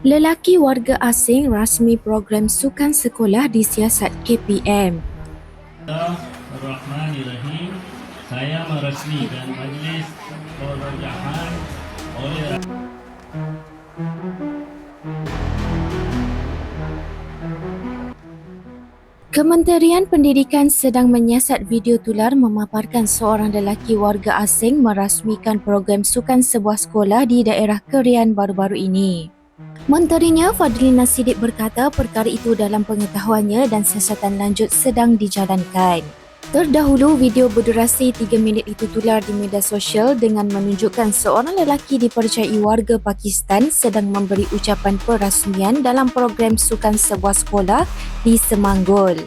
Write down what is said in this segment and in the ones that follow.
Lelaki warga asing rasmi program sukan sekolah disiasat KPM. Bismillahirrahmanirrahim. Saya meresmikan majlis perojahan oleh Kementerian Pendidikan sedang menyiasat video tular memaparkan seorang lelaki warga asing merasmikan program sukan sebuah sekolah di daerah Kerian baru-baru ini. Menterinya Fadlina Sidik berkata perkara itu dalam pengetahuannya dan siasatan lanjut sedang dijalankan. Terdahulu, video berdurasi 3 minit itu tular di media sosial dengan menunjukkan seorang lelaki dipercayai warga Pakistan sedang memberi ucapan perasmian dalam program sukan sebuah sekolah di Semanggol.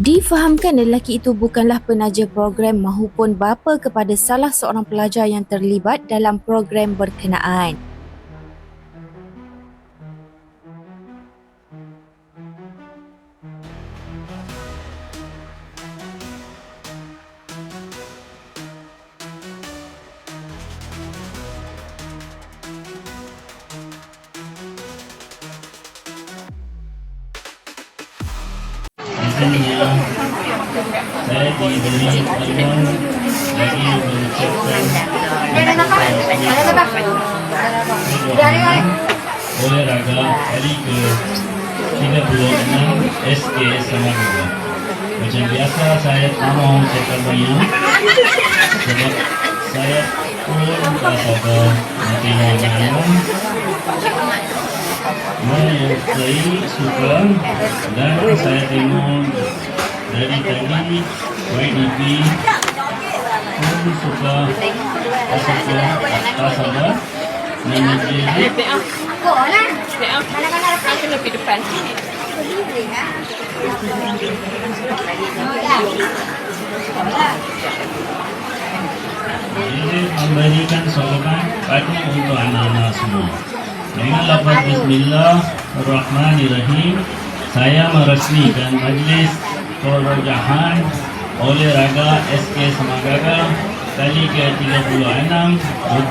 Difahamkan lelaki itu bukanlah penaja program mahupun bapa kepada salah seorang pelajar yang terlibat dalam program berkenaan. Ya. Saya diberi peluang bagi mengucapkan oleh raga hari ke 36 SK Samarinda. Macam biasa saya tak mau cakap banyak sebab saya pun tak sabar nak tengok malam menyukai suka dan saya tengok dari tadi YDP pun suka suka tak sabar menjadi Anak-anak kena pergi depan. Ini memberikan sokongan bagi untuk anak-anak semua. Lafaz Bismillahirrahmanirrahim, saya meresmikan majlis perojahan oleh raga SK Semagaga kali ke-36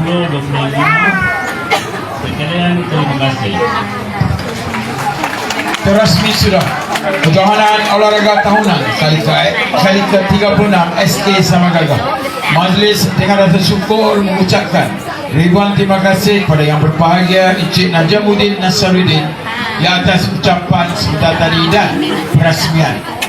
2025. Sekalian terima kasih. Terasmi sudah Kejohanan olahraga tahunan kali ke kali ke 36 SK Samagaga. Majlis dengan rasa syukur mengucapkan ribuan terima kasih kepada yang berbahagia Encik Najamuddin Nasaruddin di atas ucapan sebentar tadi dan perasmian.